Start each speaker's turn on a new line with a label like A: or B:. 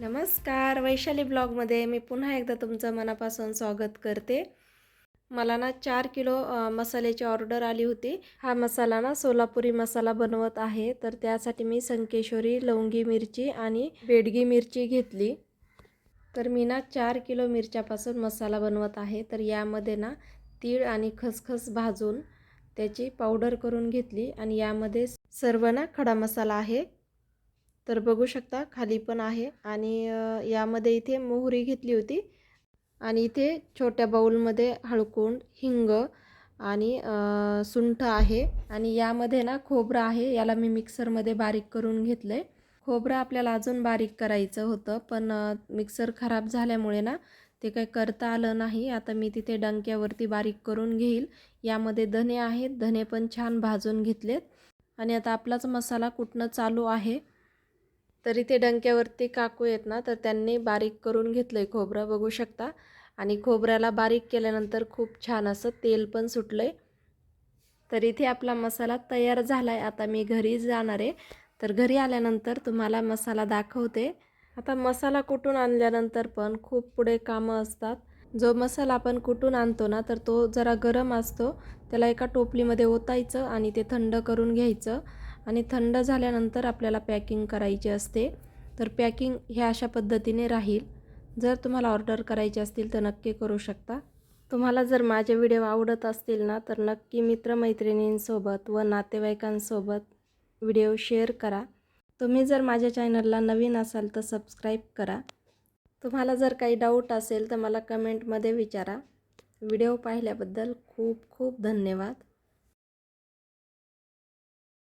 A: नमस्कार वैशाली ब्लॉगमध्ये मी पुन्हा एकदा तुमचं मनापासून स्वागत करते. मला ना चार किलो मसाल्याची ऑर्डर आली होती. हा मसाला ना सोलापुरी मसाला बनवत आहे. तर त्यासाठी मी संकेश्वरी लवंगी मिरची आणि बेडगी मिरची घेतली. तर मी ना चार किलो मिरच्यापासून मसाला बनवत आहे. तर यामध्ये ना तीळ आणि खसखस भाजून त्याची पावडर करून घेतली आणि यामध्ये सर्व ना खडा मसाला आहे. तर बघू शकता खाली पण आहे आणि यामध्ये इथे मोहरी घेतली होती आणि इथे छोट्या बाऊलमध्ये हळकुंड हिंग आणि सुंठ आहे आणि यामध्ये ना खोबरं आहे याला मी मिक्सरमध्ये बारीक करून घेतलं आहे खोबरं आपल्याला अजून बारीक करायचं होतं पण मिक्सर खराब झाल्यामुळे ना ते काही करता आलं नाही. आता मी तिथे डंक्यावरती बारीक करून घेईल. यामध्ये धने आहेत धने पण छान भाजून घेतलेत आणि आता आपलाच मसाला कुटणं चालू आहे? तर इथे डंक्यावरती काकू आहेत ना तर त्यांनी बारीक करून घेतलं आहे खोबरं बघू शकता. आणि खोबऱ्याला बारीक केल्यानंतर खूप छान असं तेल पण सुटलं आहे तर इथे आपला मसाला तयार झाला आहे आता मी घरी जाणार आहे. तर घरी आल्यानंतर तुम्हाला मसाला दाखवते. आता मसाला कुटून आणल्यानंतर पण खूप पुढे कामं असतात. जो मसाला आपण कुटून आणतो ना तर तो जरा गरम असतो. त्याला एका टोपलीमध्ये ओतायचं आणि ते थंड करून घ्यायचं. आणि थंड झाल्यानंतर आपल्याला पॅकिंग करायची असते. तर पॅकिंग ह्या अशा पद्धतीने राहील. जर तुम्हाला ऑर्डर करायची असतील तर नक्की करू शकता. तुम्हाला जर माझे व्हिडिओ आवडत असतील ना तर नक्की मित्रमैत्रिणींसोबत व नातेवाईकांसोबत व्हिडिओ शेअर करा. तुम्ही जर माझ्या चॅनलला नवीन असाल तर सबस्क्राईब करा. तुम्हाला जर काही डाऊट असेल तर मला कमेंटमध्ये विचारा. व्हिडिओ पाहिल्याबद्दल खूप खूप धन्यवाद.